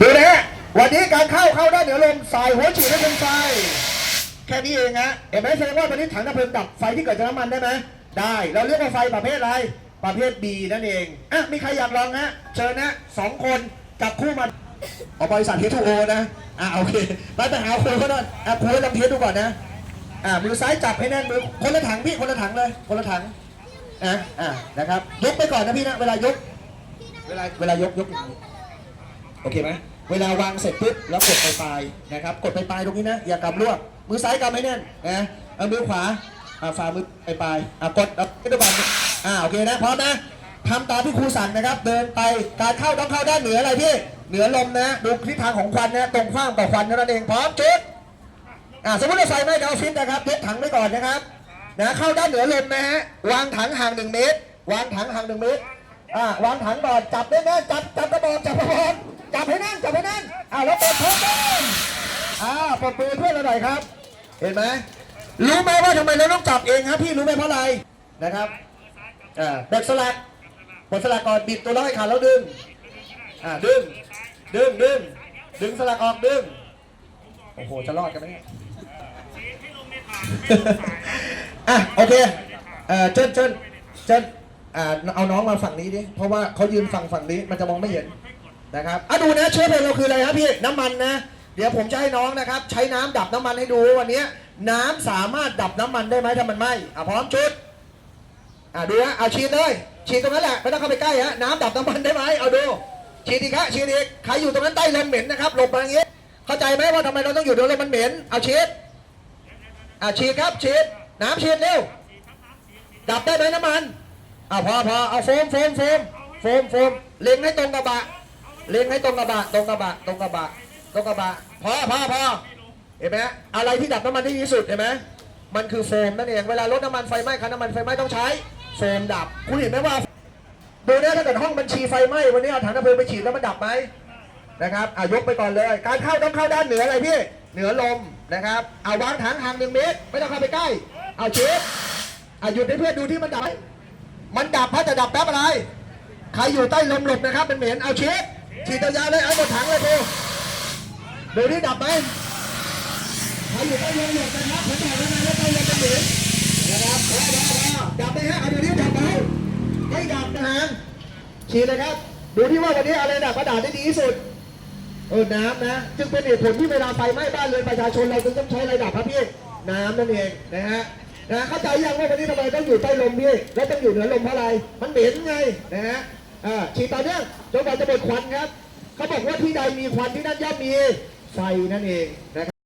ดูนะฮะวันนี้การเข้าเข้าได้านเหนือลมสายหัวฉีดให้เป็นไฟแค่นี้เองฮะเห็นไหมแสดงว่าวันนี้ถังดับเพลิงดับไฟที่เกิดจากน้ำมันได้ไหมได้ เราเรียกว่าไฟประเภทอะไร ประเภท B นั่นเองอะมีใครอยากลองฮะเชิญนะสองคนจับคู่มาเอาบริษัทเทสโอนะอะโอเคไปไปหาคุยเขาหน่อยอะคุยลองเทสดูก่อนนะอะมือซ้ายจับให้แน่นมือคนละถังพี่คนละถังเลย คนละถังอะอะนะครับยกไปก่อนนะพี่นะเวลายก เวลาเวลายกยกอย่างนี้ โอเคไหมเวลาวางเสร็จปุ๊บแล้วกดไปปลายนะครับ กดไปปลายตรงนี้นะ อย่ากำรวบมือซ้ายกำให้แน่นนะเอามือขวาอ่าฝ่ามือไปปลายอ่ากดแล้วก็จะบังอ่าโอเคนะพร้อมนะทำตามที่ครูสั่งนะครับ เดินไปการเข้าต้องเข้าด้านเหนืออะไรพี่เหนือลมนะ ดูทิศทางของควันนะตรงข้ามต่อควันนั่นเองพร้อมจุดอ่าสมมติเราไฟไม้ในออฟฟิศนะครับยกถังไว้ก่อนนะครับนะเข้าด้านเหนือลมนะฮะวางถังห่างหนึ่งเมตร วางถังห่างหนึ่งเมตรอ่าวางถังก่อนจับได้แน่นจับจับกระบอกจับกระบอก จับให้แน่นจับให้แน่นอ่าแล้วเปิดพร้อมกันอ่าปรบมือเพื่อนเราหน่อยครับ เห็นไหมรู้ไหมว่าทำไมเราต้องจับเองครับพี่รู้ไหมเพราะอะไรนะครับอ่าเด็กสลักกดสลักก่อนบิดตัวร้อยขาแล้วดึงอ่าดึง ดึงดึงดึงสลักออกดึงโอ้โหจะรอดกันไหมเนี่ยอะโอเคเอ่อเชิญเชิญเชิญอ่าเอาน้องมาฝั่งนี้ดิเพราะว่าเขายืนฝั่งฝั่งนี้มันจะมองไม่เห็น นะครับอะดูนะเชื้อเพลิงเราคืออะไรครับพี่น้ำมันนะ เดี๋ยวผมจะให้น้องนะครับ ใช้น้ำดับน้ำมันให้ดูว่าวันนี้น้ำสามารถดับน้ำมันได้ไหมถ้ามันไหม้อะพร้อมชุดอะดูนะเอาฉีดเลยฉีดตรงนั้นแหละไม่ต้องเข้าไปใกล้ฮะน้ำดับน้ำมันได้ไหมเอาดูฉีดอีกฮะฉีดอีกใครอยู่ตรงนั้นใต้ลมเหม็นนะครับหลบมาอย่างงี้เข้าใจไหมว่าทำไมเราต้องอยู่ตรงลมมันเหม็นเอาฉีดอะฉีดครับฉีดน้ำฉีดเร็วดับได้ไหมน้ำมันอะพอพอเอาโฟมโฟมโฟมโฟมโฟมเล็งให้ตรงกระบะ เล็งให้ตรงกระบะตรงกระบะตรงกระบะตรงกระบะพอพอพอเห็นไหมอะไรที่ดับน้ำมันได้ดีสุดเห็นไหมมันคือโฟมนั่นเองเวลารถน้ำมันไฟไหม้คันน้ำมันไฟไหม้ต้องใช้โฟมดับ คุณเห็นไหมว่าดูนี่ยถ้าเกิดห้องบัญชีไฟไหม้วันนี้เอาถังน้ำเพลิงไปฉีดแล้วมันดับไหมนะครับอะยกไปก่อนเลย การเข้าต้องเข้าด้านเหนืออะไรพี่เหนือลมนะครับเอาวางถังห่างหนึ่งเมตรไม่ต้องเข้าไปใกล้ เอาเชฟอะหยุดให้เพื่อนดูที่มันดับ มันดับเพราะจะดับแป๊บอะไรใครอยู่ใต้ลมหลบนะครับเป็นเหม็นเอาเชฟ ฉีดยาวเลยเอาหมดถังเลยครูดูที่ดับไหมใครอยู่ใต้ลมหลบนะครับผมบอกแล้วนะว่าใต้ลมเป็นเหม็นนะครับพอพอพอดับไหมฮะเอาดูที่ดับไหมไม่ดับนะฮะฉีดเลยครับ ดูที่ว่าวันนี้อะไรดับกระดาษได้ดีที่สุดเออน้ำนะ จึงเป็นเหตุผลที่เวลาไฟไหม้บ้านเรือนประชาชนเราจึงต้องใช้อะไรดับครับพี่น้ำนั่นเองนะฮะนะเข้าใจยังว่าวันนี้ทำไมต้องอยู่ใต้ลมพี่แล้วต้องอยู่เหนือลมเพราะอะไร มันเหม็นไงนะฮะ อ่าฉีดต่อเนื่องจนกว่าจะหมดควันครับ เขาบอกว่าที่ใดมีควันที่นั่นย่อมมีไฟนั่นเองนะครับ